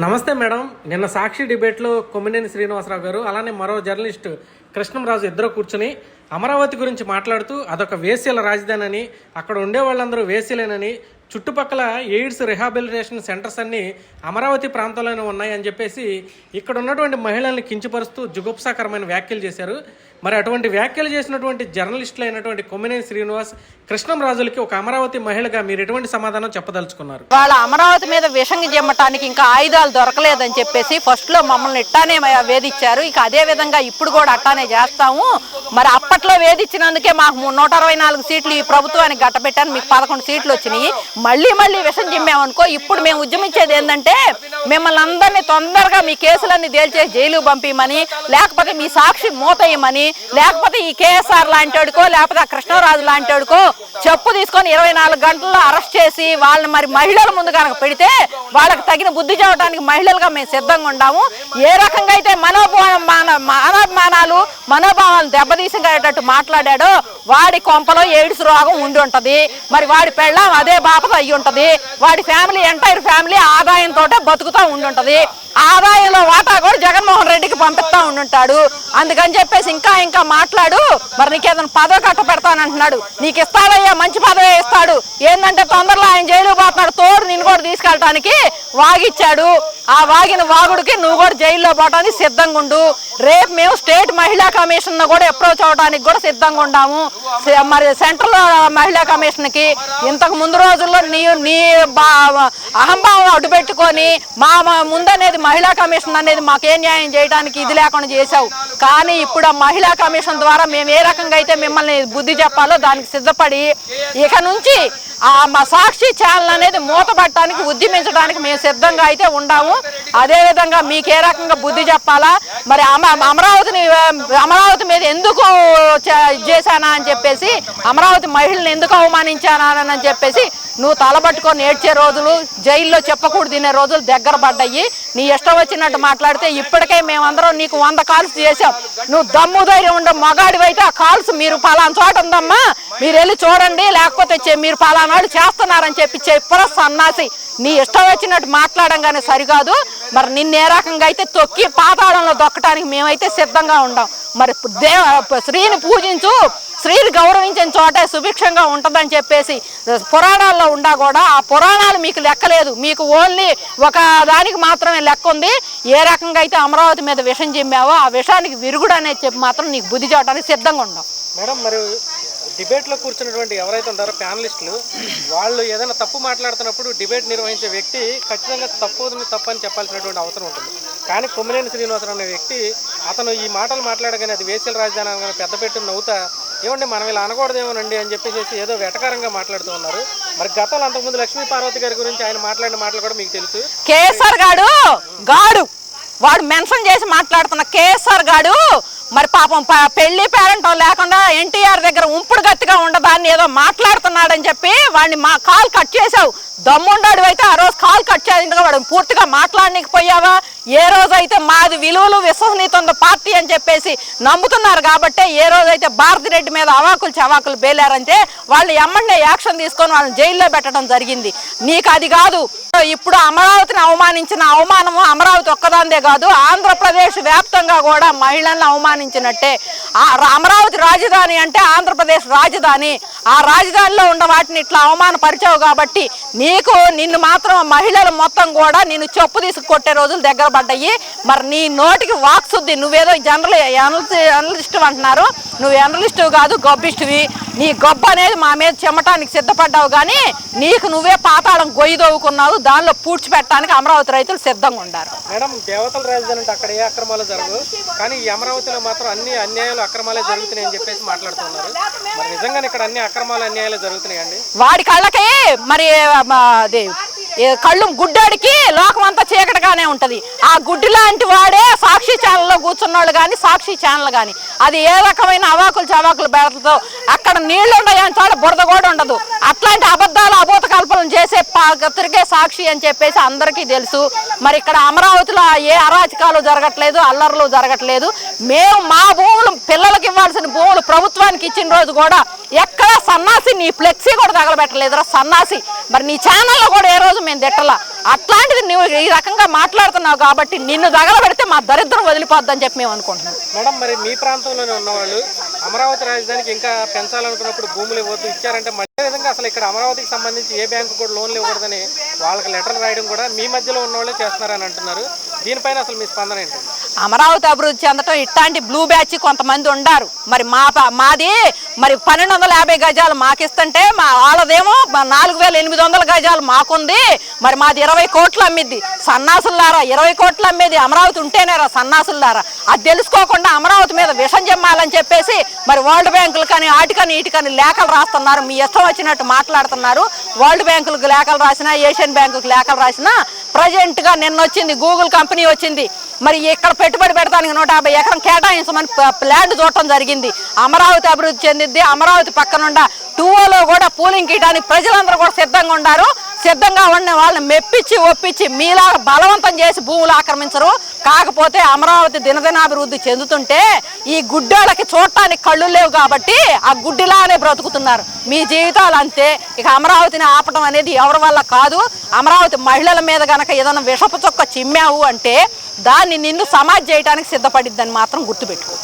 నమస్తే మేడం. నిన్న సాక్షి డిబేట్లో కొమ్మినేని శ్రీనివాసరావు గారు అలానే మరో జర్నలిస్ట్ కృష్ణంరాజు ఇద్దరు కూర్చుని అమరావతి గురించి మాట్లాడుతూ అదొక వేసీల రాజధాని అని అక్కడ ఉండే వాళ్ళందరూ వేశ్యలేనని చుట్టుపక్కల ఎయిడ్స్ రిహాబిలిటేషన్ సెంటర్స్ అన్నీ అమరావతి ప్రాంతంలోనే ఉన్నాయని చెప్పేసి ఇక్కడ ఉన్నటువంటి మహిళల్ని కించపరుస్తూ జుగుప్సాకరమైన వ్యాఖ్యలు చేశారు. మరి అటువంటి వ్యాఖ్యలు చేసినటువంటి జర్నలిస్టులు అయినటువంటి కొమ్మినేని శ్రీనివాస్ కృష్ణం రాజులకి ఒక అమరావతి మహిళగా మీరు ఎటువంటి సమాధానం చెప్పదలుచుకున్నారు? వాళ్ళ అమరావతి మీద విషం జిమ్మటానికి ఇంకా ఆయుధాలు దొరకలేదని చెప్పేసి ఫస్ట్లో మమ్మల్ని ఇట్టానే వేధించారు ఇక అదే విధంగా ఇప్పుడు కూడా అట్టానే చేస్తాము. మరి అప్పట్లో వేధించినందుకే మాకు నూట అరవై నాలుగు సీట్లు ఈ ప్రభుత్వానికి గట్టబెట్టాను. మీకు పదకొండు సీట్లు వచ్చినాయి. మళ్ళీ మళ్ళీ విషం జిమ్మామనుకో ఇప్పుడు మేము ఉద్యమించేది ఏంటంటే మిమ్మల్ని అందరినీ తొందరగా మీ కేసులన్నీ తేల్చేసి జైలు పంపించమని లేకపోతే మీ సాక్షి మూతయ్యమని లేకపోతే ఈ కేఎస్ఆర్ లాంటివాడికో లేకపోతే ఆ కృష్ణరాజు లాంటివాడికో చెప్పు తీసుకొని ఇరవై నాలుగు గంటల్లో అరెస్ట్ చేసి వాళ్ళని మరి మహిళల ముందు కనుక పెడితే వాళ్ళకి తగిన బుద్ధి చెప్పడానికి మహిళలుగా మేము సిద్ధంగా ఉండాము. ఏ రకంగా అయితే మనోభావం మాన మానవమానాలు మనోభావాలు దెబ్బతీసేటట్టు మాట్లాడాడో వాడి కొంపలో ఎయిడ్స్ రోగం ఉండి ఉంటది. మరి వాడి పెళ్ళం అదే బాపత అయ్యి ఉంటది. వాడి ఫ్యామిలీ ఎంటైర్ ఫ్యామిలీ ఆదాయంతో బతుకుతూ ఉండి ఉంటది. ఆదాయంలో వాటా కూడా జగన్మోహన్ రెడ్డికి పంపిస్తా ఉండుంటాడు. అందుకని చెప్పేసి ఇంకా ఇంకా మాట్లాడు. మరి నీకేదైనా పదవి కట్ట పెడతానంటున్నాడు నీకు ఇస్తాడయ్యా మంచి పదవి ఇస్తాడు. ఏంటంటే తొందరలో ఆయన జైలు పోతున్నాడు. తోడు నిన్ను కూడా తీసుకెళ్ళటానికి వాగిచ్చాడు. ఆ వాగిన వాగుడికి నువ్వు కూడా జైల్లో పోవటానికి సిద్ధంగా ఉండు. రేపు మేము స్టేట్ మహిళా కమిషన్ కూడా అప్రోచ్ అవడానికి కూడా సిద్ధంగా ఉండాము. మరి సెంట్రల్ మహిళా కమిషన్కి ఇంతకు ముందు రోజుల్లో నీ నీ బా- అహంభావం అడ్డుపెట్టుకొని పెట్టుకొని మా ముందనేది మహిళా కమిషన్ అనేది మాకే న్యాయం చేయడానికి ఇది లేకుండా చేశావు. కానీ ఇప్పుడు ఆ మహిళా కమిషన్ ద్వారా మేము ఏ రకంగా అయితే మిమ్మల్ని బుద్ధి చెప్పాలో దానికి సిద్ధపడి ఇక నుంచి ఆ మా సాక్షి ఛానల్ అనేది మూతపట్టడానికి ఉద్యమించడానికి మేము సిద్ధంగా అయితే ఉండాము. అదేవిధంగా మీకు ఏ రకంగా బుద్ధి చెప్పాలా? మరి అమ అమరావతిని అమరావతి మీద ఎందుకు చేశానా అని చెప్పేసి అమరావతి మహిళను ఎందుకు అవమానించానా అని చెప్పేసి నువ్వు తలబట్టుకొని ఏడ్చే రోజులు జైల్లో చెప్పకూడదు తినే రోజులు దగ్గర పడ్డాయి. నీ ఇష్టం వచ్చినట్టు మాట్లాడితే ఇప్పటికే మేమందరం నీకు వంద కాల్స్ చేసాం నువ్వు దమ్ము ధైర్యం ఉండే మగాడివైతే ఆ కాల్స్ మీరు పలానా చోట ఉందమ్మా. మీరు వెళ్ళి చూడండి లేకపోతే మీరు పలానాడు చేస్తున్నారని చెప్పి చెప్పరా సన్నాసి. నీ ఇష్టం వచ్చినట్టు మాట్లాడంగానే సరికాదు. మరి నిన్న ఏ రకంగా అయితే తొక్కి పాతాళంలో దొక్కటానికి మేమైతే సిద్ధంగా ఉండాం. మరి దేవ స్త్రీని పూజించు స్త్రీలు గౌరవించిన చోటే సుభిక్షంగా ఉంటుందని చెప్పేసి పురాణాల్లో ఉండా కూడా ఆ పురాణాలు మీకు లెక్కలేదు. మీకు ఓన్లీ ఒక దానికి మాత్రమే లెక్క ఉంది. ఏ రకంగా అయితే అమరావతి మీద విషం చెమ్మావో ఆ విషానికి విరుగుడు అనేది చెప్పి మాత్రం నీకు బుద్ధి చెప్పడానికి సిద్ధంగా ఉండాం. మేడం మరి డిబేట్లో కూర్చున్నటువంటి ఎవరైతే ఉంటారో ప్యానలిస్టులు వాళ్ళు ఏదైనా తప్పు మాట్లాడుతున్నప్పుడు డిబేట్ నిర్వహించే వ్యక్తి ఖచ్చితంగా తప్పు తప్పు అని చెప్పాల్సినటువంటి అవసరం ఉంటుంది. కానీ కొమ్మినేని శ్రీనివాసరావు అనే వ్యక్తి అతను ఈ మాటలు మాట్లాడగానే అది వేసల రాజధాని పెద్ద పెట్టి నవ్వుతా ఏమండి మనం ఇలా అనకూడదేమోనండి అని చెప్పేసి ఏదో వెటకారంగా మాట్లాడుతూ ఉన్నారు. మరి గతంలో అంతకుముందు లక్ష్మీ పార్వతి గారి గురించి ఆయన మాట్లాడిన మాటలు కూడా మీకు తెలుసు. కేసర్ గాడు గాడు వాడు మెన్షన్ చేసి మాట్లాడుతున్న కేసర్ గాడు మరి పాపం పెళ్ళి పేరెంట్ లేకుండా ఎన్టీఆర్ దగ్గర ఉంపుడు గట్టిగా ఉండదాన్ని ఏదో మాట్లాడుతున్నాడని చెప్పి వాడిని మా కాల్ కట్ చేసావు దమ్ముండాడు అయితే ఆ రోజు కాల్ కట్ చేసిందిగా వాడు పూర్తిగా మాట్లాడనీకపోయావా? ఏ రోజైతే మాది విలువలు విశ్వసనీయత ఉన్న పార్టీ అని చెప్పేసి నమ్ముతున్నారు కాబట్టి ఏ రోజైతే భారతిరెడ్డి మీద అవాకులు చవాకులు బేలారంటే వాళ్ళు ఎమ్మెల్యే యాక్షన్ తీసుకొని వాళ్ళని జైల్లో పెట్టడం జరిగింది. నీకు అది కాదు. ఇప్పుడు అమరావతిని అవమానించిన అవమానము అమరావతి ఒక్కదాందే కాదు ఆంధ్రప్రదేశ్ వ్యాప్తంగా కూడా మహిళలను అవమానించినట్టే. అమరావతి రాజధాని అంటే ఆంధ్రప్రదేశ్ రాజధాని. ఆ రాజధానిలో ఉన్న వాటిని ఇట్లా అవమానపరిచావు కాబట్టి నీకు నిన్ను మాత్రం మహిళలు మొత్తం కూడా నిన్ను చెప్పు తీసుకు కొట్టే రోజులు దగ్గర పడ్డాయి. మరి నీ నోటికి వాక్సుద్ది నువ్వేదో జనరల్ అనలిస్ట్ అంటున్నారు. నువ్వు అనలిస్ట్ కాదు గొబ్బిస్టువి నీ గొప్ప అనేది మా మీద చెమ్మటానికి సిద్ధపడ్డావు కానీ నీకు నువ్వే పాతాళం గొయ్యి దవ్వుకున్నావు దానిలో పూడ్చిపెట్టడానికి అమరావతి రైతులు సిద్ధంగా ఉండారు. మేడం దేవతల రాజధాని అంటే అక్కడ ఏ అక్రమాలు జరగవు కానీ ఈ అమరావతిలో మాత్రం అన్ని అన్యాయాలు అక్రమాలే జరుగుతున్నాయి అని చెప్పేసి మాట్లాడుతున్నారు మరి నిజంగానే ఇక్కడ అన్ని అక్రమాలు అన్యాయాలు జరుగుతున్నాయండి? వాడి కళ్ళకి మరి కళ్ళు గుడ్డాడికి లోకమంతా చీకటిగానే ఉంటది. ఆ గుడ్డి లాంటి వాడే కూర్చున్నోళ్ళు కానీ సాక్షి ఛానల్ కానీ అది ఏ రకమైన అవాకులు చవాకులు బెడతతో అక్కడ నీళ్ళు ఉండయని చోట బురద కూడా ఉండదు. అట్లాంటి అబద్ధాలు అబోత కల్పనలు చేసే పా- సాక్షి అని చెప్పేసి అందరికీ తెలుసు. మరి ఇక్కడ అమరావతిలో ఏ అరాచకాలు జరగట్లేదు అల్లర్లు జరగట్లేదు. మేము మా భూములు పిల్లలకి ఇవ్వాల్సిన భూములు ప్రభుత్వానికి ఇచ్చిన రోజు కూడా ఎక్కడ సన్నాసి నీ ఫ్లెక్సీ కూడా తగలబెట్టలేదురా సన్నాసి. మరి నీ ఛానల్లో కూడా ఏ రోజు మేము తిట్టలా. అట్లాంటిది నువ్వు ఈ రకంగా మాట్లాడుతున్నావు కాబట్టి నిన్ను తగలబెడితే మా దరిద్రం వదిలిపోద్దని చెప్పి మేము అనుకుంటున్నాం. మేడం మరి మీ ప్రాంతంలోనే ఉన్నవాళ్ళు అమరావతి రాజధానికి ఇంకా పెంచాలనుకున్నప్పుడు భూములు ఇవ్వద్దు ఇచ్చారంటే మళ్ళీ విధంగా అసలు ఇక్కడ అమరావతికి సంబంధించి ఏ బ్యాంకు కూడా లోన్లు ఇవ్వకూడదని వాళ్ళకి లెటర్ రాయడం కూడా మీ మధ్యలో ఉన్న వాళ్ళే చేస్తున్నారని అంటున్నారు. దీనిపైన అసలు మీ స్పందన ఏంటి? అమరావతి అభివృద్ధి చెందటం ఇట్లాంటి బ్లూ బ్యాచ్ కొంతమంది ఉండారు. మరి మా మాది మరి పన్నెండు వందల యాభై గజాలు మాకిస్తుంటే మా వాళ్ళదేమో నాలుగు వేల ఎనిమిది వందల గజాలు మాకుంది. మరి మాది ఇరవై కోట్లు అమ్మిద్ది. సన్నాసులారా ఇరవై కోట్లు అమ్మేది అమరావతి ఉంటేనేరా సన్నాసులారా అది తెలుసుకోకుండా అమరావతి మీద విషం చెమ్మాలని చెప్పేసి మరి వరల్డ్ బ్యాంకులు కానీ ఆటికని ఇటుకని లేఖలు రాస్తున్నారు. మీ ఇష్టం వచ్చినట్టు మాట్లాడుతున్నారు. వరల్డ్ బ్యాంకులకు లేఖలు రాసినా ఏషియన్ బ్యాంకులకు లేఖలు రాసినా ప్రజెంట్గా నిన్న వచ్చింది గూగుల్ కంపెనీ వచ్చింది. మరి ఇక్కడ పెట్టుబడి పెడతానికి నూట యాభై ఎకరం కేటాయించమని ప- చూడటం జరిగింది. అమరావతి అభివృద్ధి చెందింది అమరావతి పక్కనుండ టూవోలో కూడా పూలింగ్ కీయడానికి ప్రజలందరూ కూడా సిద్ధంగా ఉన్నారు. సిద్ధంగా ఉన్న వాళ్ళని మెప్పించి ఒప్పించి మీలా బలవంతం చేసి భూములు ఆక్రమించరు. కాకపోతే అమరావతి దినదినాభివృద్ధి చెందుతుంటే ఈ గుడ్డోళ్ళకి చూడటానికి కళ్ళు లేవు కాబట్టి ఆ గుడ్డిలానే బ్రతుకుతున్నారు. మీ జీవితాలు అంతే. ఇక అమరావతిని ఆపటం అనేది ఎవరి వల్ల కాదు. అమరావతి మహిళల మీద గనక ఏదైనా విషపు చొక్క చిమ్మావు అంటే దాన్ని నిన్ను సమాజ్ చేయడానికి సిద్ధపడిద్దని మాత్రం గుర్తుపెట్టుకో.